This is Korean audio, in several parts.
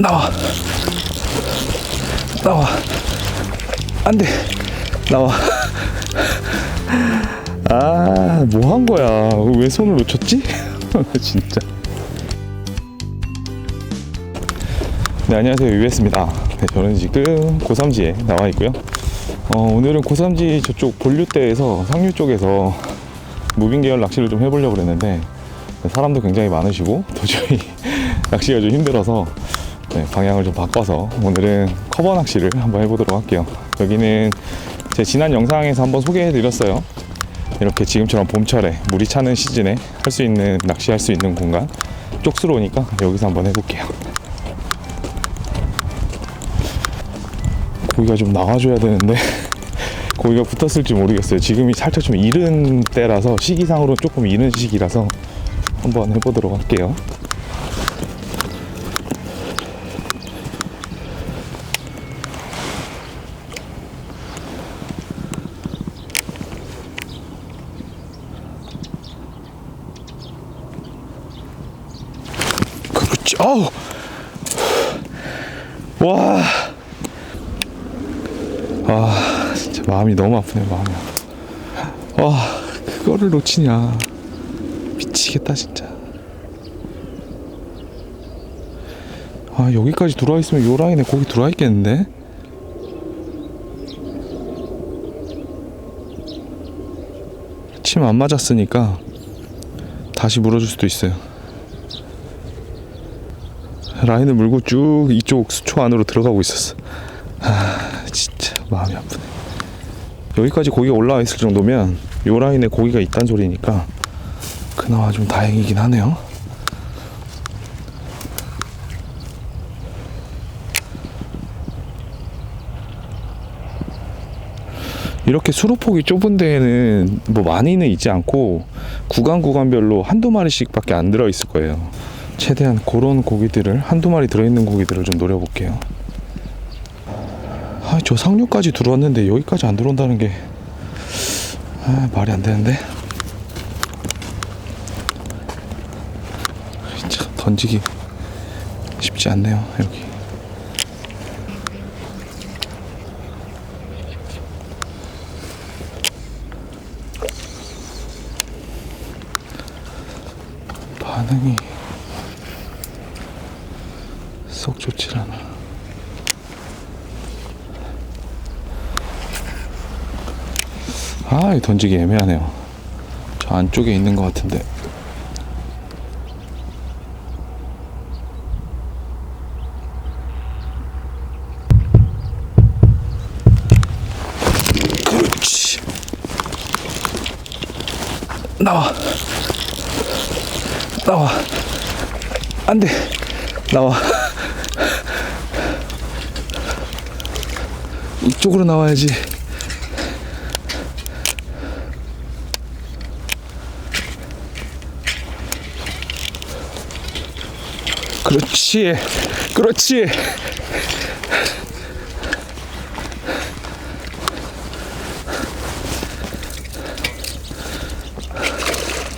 나와. 나와. 안돼. 나와. 아 뭐 한 거야? 왜 손을 놓쳤지? 진짜. 네 안녕하세요. 유에스입니다. 네, 저는 지금 고삼지에 나와 있고요. 어, 오늘은 고삼지 저쪽 본류대에서 상류 쪽에서 무빙 계열 낚시를 좀 해보려고 그랬는데 사람도 굉장히 많으시고 도저히 낚시가 좀 힘들어서 네, 방향을 좀 바꿔서 오늘은 커버 낚시를 한번 해보도록 할게요. 여기는 제 지난 영상에서 한번 소개해드렸어요. 이렇게 지금처럼 봄철에 물이 차는 시즌에 할 수 있는 낚시할 수 있는 공간 쪽수로우니까 여기서 한번 해볼게요. 고기가 좀 나와줘야 되는데 고기가 붙었을지 모르겠어요. 지금이 살짝 좀 이른 때라서 시기상으로 조금 이른 시기라서 한번 해보도록 할게요. 어우. 와. 아, 진짜 마음이 너무 아프네, 마음이. 아파. 와, 그거를 놓치냐. 미치겠다, 진짜. 아, 여기까지 들어와 있으면 요 라인에 고기 들어와 있겠는데? 침 안 맞았으니까 다시 물어줄 수도 있어요. 라인을 물고 쭉 이쪽 수초 안으로 들어가고 있었어. 아, 진짜 마음이 아프네. 여기까지 고기가 올라와 있을 정도면 요 라인에 고기가 있단 소리니까 그나마 좀 다행이긴 하네요. 이렇게 수로폭이 좁은 데에는 뭐 많이는 있지 않고 구간 구간별로 한두 마리씩밖에 안 들어 있을 거예요. 최대한 그런 고기들을 한두 마리 들어있는 고기들을 좀 노려볼게요. 아, 저 상류까지 들어왔는데 여기까지 안 들어온다는 게 아, 말이 안 되는데. 참 던지기 쉽지 않네요 여기. 반응이 썩 좋질 않아. 아, 이 던지기 애매하네요. 저 안쪽에 있는 것 같은데. 그렇지. 나와. 나와. 안 돼. 나와. 이쪽으로 나와야지. 그렇지. 그렇지.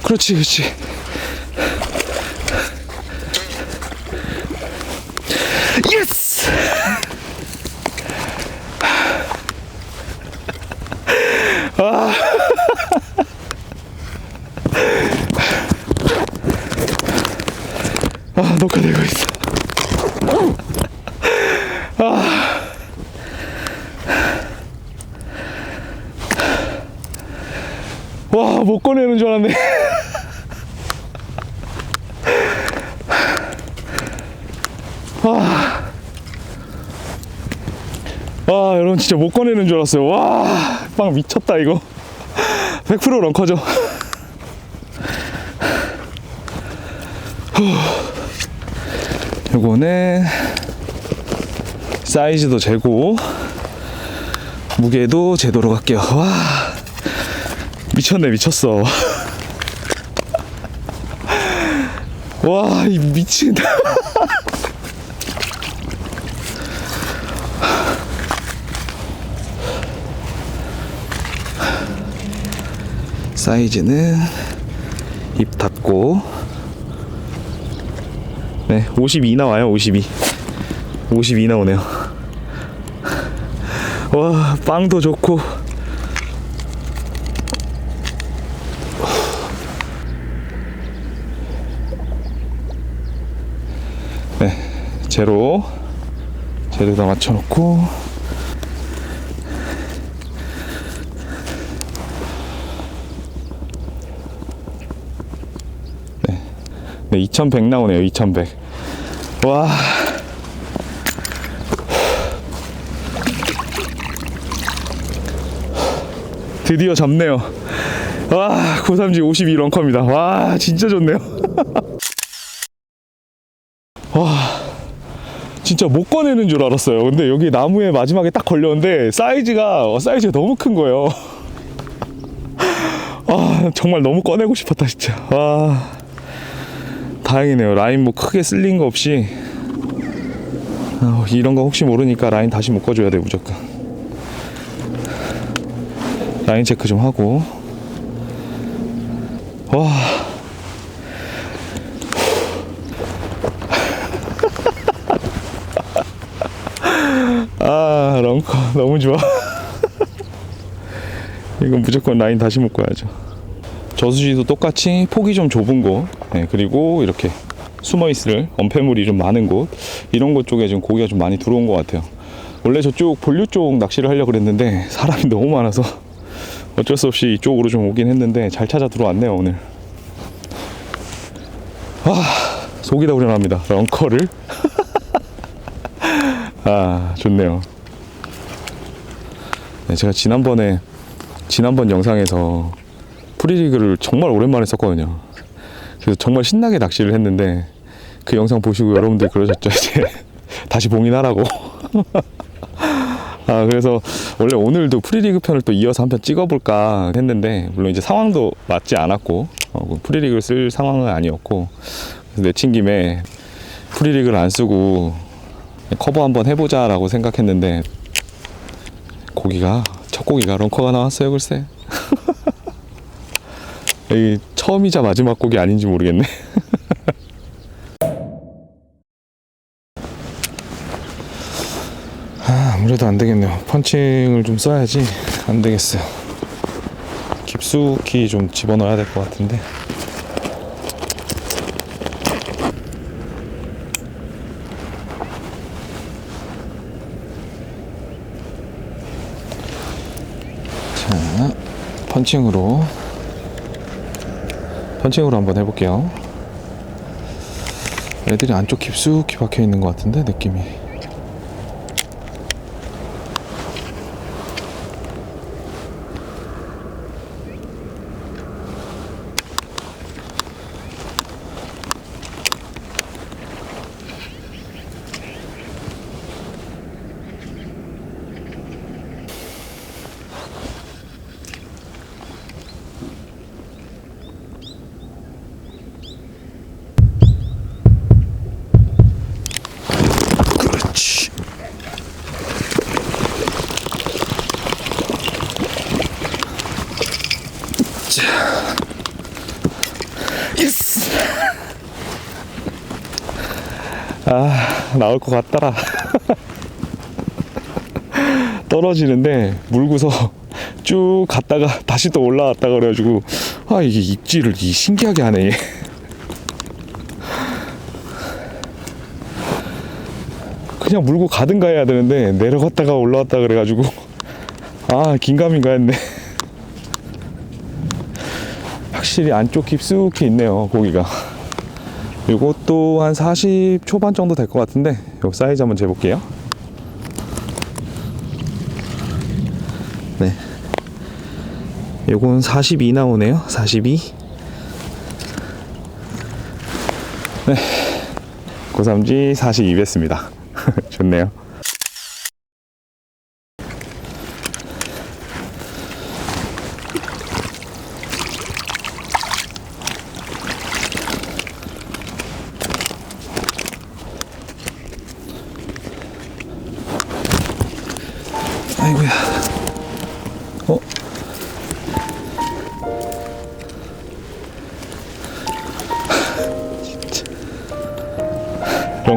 그렇지, 그렇지. 녹화되고 있어. 아. 와, 못 꺼내는 줄 알았네. 와, 여러분 진짜 못 꺼내는 줄 알았어요. 와, 빵 미쳤다 이거. 100% 런커죠. 요거는 사이즈도 재고 무게도 재도록 할게요. 와 미쳤네 미쳤어. 와 이 미친다. 사이즈는 입 닫고 네, 52 나와요, 52. 52 나오네요. 와, 빵도 좋고. 네, 제로. 제로다 맞춰놓고. 네, 네, 2100 나오네요, 2100. 와. 드디어 잡네요. 와, 고삼지 52 런커입니다. 와, 진짜 좋네요. 와, 진짜 못 꺼내는 줄 알았어요. 근데 여기 나무에 마지막에 딱 걸렸는데 사이즈가 어, 사이즈가 너무 큰 거예요. 아, 정말 너무 꺼내고 싶었다 진짜. 와, 다행이네요. 라인 뭐 크게 쓸린 거 없이. 아, 이런 거 혹시 모르니까 라인 다시 묶어줘야 돼 무조건. 라인 체크 좀 하고 와 아, 런커 너무 좋아. 이건 무조건 라인 다시 묶어야죠. 저수지도 똑같이 폭이 좀 좁은 곳, 네, 그리고 이렇게 숨어 있을 엄폐물이 좀 많은 곳, 이런 곳 쪽에 지금 고기가 좀 많이 들어온 것 같아요. 원래 저쪽 본류 쪽 낚시를 하려고 그랬는데 사람이 너무 많아서 어쩔 수 없이 이쪽으로 좀 오긴 했는데 잘 찾아 들어왔네요 오늘. 와 속이 다 우려납니다 런커를. 아 좋네요. 네, 제가 지난번에 지난번 영상에서 프리리그를 정말 오랜만에 썼거든요. 그래서 정말 신나게 낚시를 했는데 그 영상 보시고 여러분들 그러셨죠 이제 다시 봉인하라고. 아 그래서 원래 오늘도 프리리그 편을 또 이어서 한 편 찍어볼까 했는데 물론 이제 상황도 맞지 않았고 어, 그 프리리그를 쓸 상황은 아니었고 그래서 내친 김에 프리리그를 안 쓰고 커버 한번 해보자라고 생각했는데 고기가 첫 고기가 런커가 나왔어요 글쎄 이 처음이자 마지막 고기 아닌지 모르겠네. 아, 아무래도 안 되겠네요. 펀칭을 좀 써야지 안 되겠어요. 깊숙이 좀 집어넣어야 될 것 같은데. 자, 펀칭으로 펀칭으로 한번 해볼게요. 애들이 안쪽 깊숙이 박혀 있는 것 같은데 느낌이. 나올 것 같더라. 떨어지는데 물고서 쭉 갔다가 다시 또 올라왔다 그래가지고 아 이게 입질을 이 신기하게 하네. 얘. 그냥 물고 가든가 해야 되는데 내려갔다가 올라왔다 그래가지고 아 긴가민가 했네 확실히 안쪽 깊숙이 있네요 고기가 이것도 한 40 초반 정도 될 것 같은데 요 사이즈 한번 재볼게요. 네. 요건 42 나오네요. 42 네. 고삼지 42배습니다. 좋네요.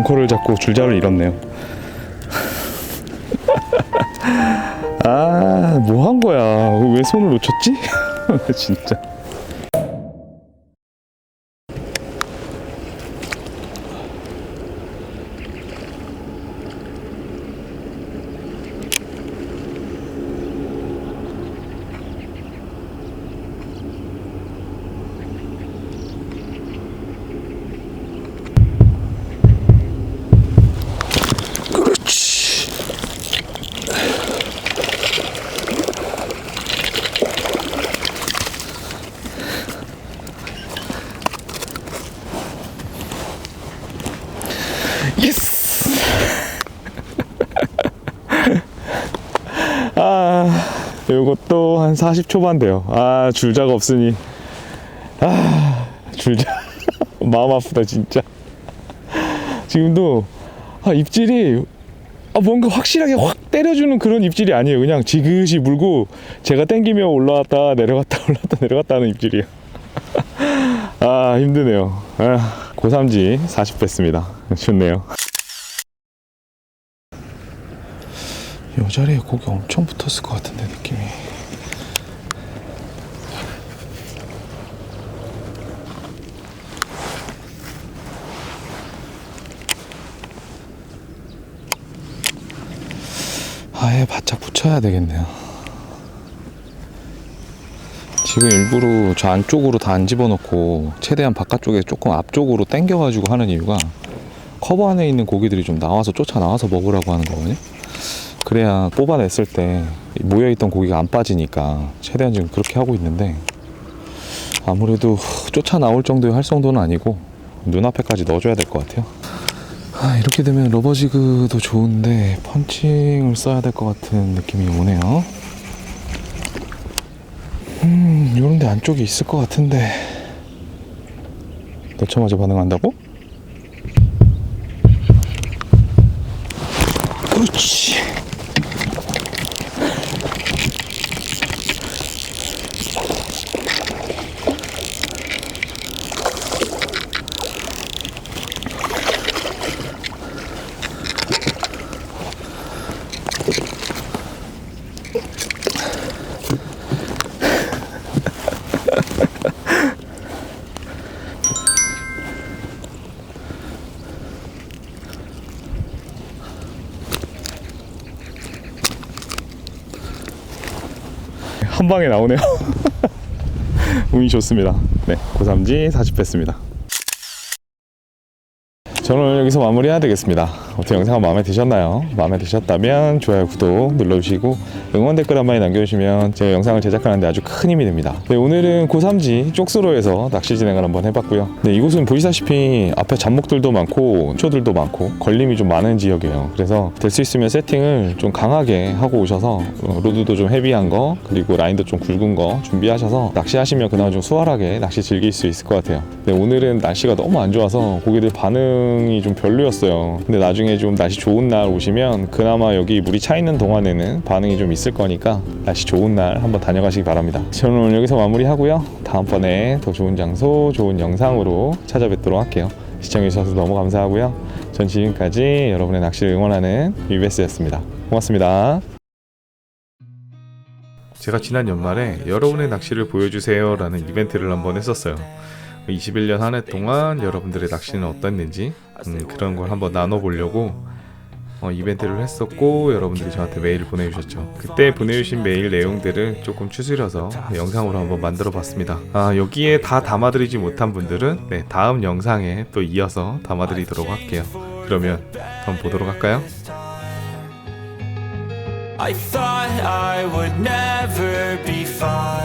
벙커를 잡고 줄자를 잃었네요. 아, 뭐 한 거야. 왜 손을 놓쳤지? 진짜. 요것도 한 40초반 돼요. 아, 줄자가 없으니. 아, 줄자. 마음 아프다, 진짜. 지금도 아, 입질이 아, 뭔가 확실하게 확 때려주는 그런 입질이 아니에요. 그냥 지그시 물고 제가 땡기며 올라왔다 내려갔다 올라왔다 내려갔다 하는 입질이에요. 아 힘드네요. 아, 고삼지 40 뺐습니다. 좋네요. 이 자리에 고기 엄청 붙었을 것 같은데 느낌이. 아예 바짝 붙여야 되겠네요. 지금 일부러 저 안쪽으로 다 안 집어넣고 최대한 바깥쪽에 조금 앞쪽으로 당겨가지고 하는 이유가 커버 안에 있는 고기들이 좀 나와서 쫓아 나와서 먹으라고 하는 거거든요. 그래야 뽑아냈을 때 모여있던 고기가 안 빠지니까 최대한 지금 그렇게 하고 있는데 아무래도 쫓아 나올 정도의 활성도는 아니고 눈앞에까지 넣어줘야 될 것 같아요. 아, 이렇게 되면 러버지그도 좋은데 펀칭을 써야 될 것 같은 느낌이 오네요. 음, 요런데 안쪽에 있을 것 같은데 넣자마자 반응한다고? 한 방에 나오네요. 운이 좋습니다. 네, 고삼지 40 뺐습니다. 저는 오늘 여기서 마무리해야 되겠습니다. 어떻게 영상 마음에 드셨나요? 마음에 드셨다면 좋아요, 구독 눌러주시고 응원 댓글 한 마디 남겨주시면 제가 영상을 제작하는데 아주 큰 힘이 됩니다. 네, 오늘은 고삼지 쪽수로에서 낚시 진행을 한번 해봤고요. 네, 이곳은 보시다시피 앞에 잡목들도 많고 초들도 많고 걸림이 좀 많은 지역이에요. 그래서 될 수 있으면 세팅을 좀 강하게 하고 오셔서 어, 로드도 좀 헤비한 거 그리고 라인도 좀 굵은 거 준비하셔서 낚시하시면 그나마 좀 수월하게 낚시 즐길 수 있을 것 같아요. 네, 오늘은 날씨가 너무 안 좋아서 고기들 반응이 좀 별로였어요. 근데 나중에 좀 날씨 좋은 날 오시면 그나마 여기 물이 차 있는 동안에는 반응이 좀 있을 거니까 날씨 좋은 날 한번 다녀가시기 바랍니다. 저는 오늘 여기서 마무리하고요. 다음번에 더 좋은 장소, 좋은 영상으로 찾아뵙도록 할게요. 시청해주셔서 너무 감사하고요. 전 지금까지 여러분의 낚시를 응원하는 유베스였습니다. 고맙습니다. 제가 지난 연말에 여러분의 낚시를 보여주세요라는 이벤트를 한번 했었어요. 21년 한 해 동안 여러분들의 낚시는 어땠는지 음, 그런 걸 한번 나눠보려고 어, 이벤트를 했었고 여러분들이 저한테 메일을 보내주셨죠. 그때 보내주신 메일 내용들을 조금 추스려서 영상으로 한번 만들어봤습니다. 아, 여기에 다 담아드리지 못한 분들은 네, 다음 영상에 또 이어서 담아드리도록 할게요. 그러면 한번 보도록 할까요? I thought I would never be fine.